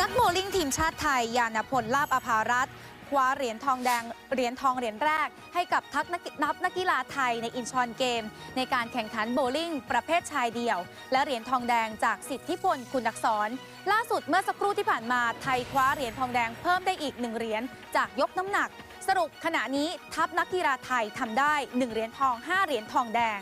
นักโบว์ลิ่งทีมชาติไทย ยานพลลาบอภารัตคว้าเหรียญทองแดง เหรียญทองเหรียญแรก ให้กับทักนักนับนักกีฬาไทยในอินชอนเกม ในการแข่งขันโบว์ลิ่ง ประเภทชายเดี่ยว และเหรียญทองแดงจากสิทธิพลคุณอักษร ล่าสุดเมื่อสักครู่ที่ผ่านมาไทยคว้าเหรียญทองแดงเพิ่มได้อีกหนึ่งเหรียญจากยกน้ำหนัก สรุปขณะนี้ทัพนักกีฬาไทยทำได้หนึ่งเหรียญทองห้าเหรียญทองแดง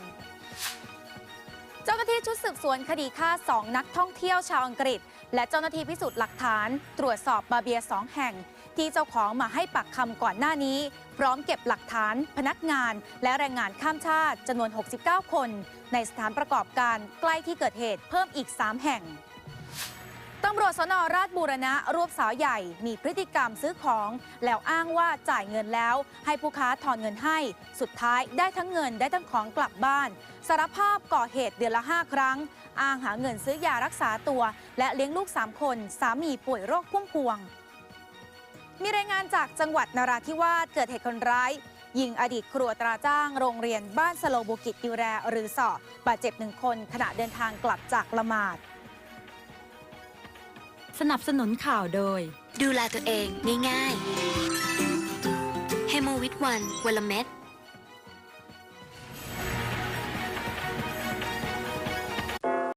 เจ้าหน้าที่ชุดสืบสวนคดีฆ่า 2 นักท่องเที่ยวชาวอังกฤษ และเจ้าหน้าที่พิสูจน์หลักฐาน ตรวจสอบบาเบียสองแห่ง ที่เจ้าของมาให้ปักคำก่อนหน้านี้ พร้อมเก็บหลักฐาน พนักงาน และแรงงานข้ามชาติจำนวน 69 คน ในสถานประกอบการใกล้ที่เกิดเหตุเพิ่มอีก 3 แห่ง ตำรวจสนราชบูรณะรวบสาวใหญ่มีพฤติกรรมซื้อของ แล้วอ้างว่าจ่ายเงินแล้ว ให้ผู้ค้าถอนเงินให้ สุดท้ายได้ทั้งเงินได้ทั้งของกลับบ้าน สารภาพก่อเหตุเดือนละ 5 ครั้ง อ้างหาเงินซื้อยารักษาตัว และเลี้ยงลูก 3 คน สามีป่วยโรคพุ่มพวง มีรายงานจากจังหวัดนราธิวาสเกิดเหตุคนร้ายยิงอดีตครัวตราจ้างโรงเรียนบ้านสโลบุกิจยูแรหรือสอบาดเจ็บหนึ่งคนขณะเดินทางกลับจากละหมาด สนับสนุนข่าวโดย ดูแลตัวเองง่ายๆ เฮโมวิตวันวันละเม็ด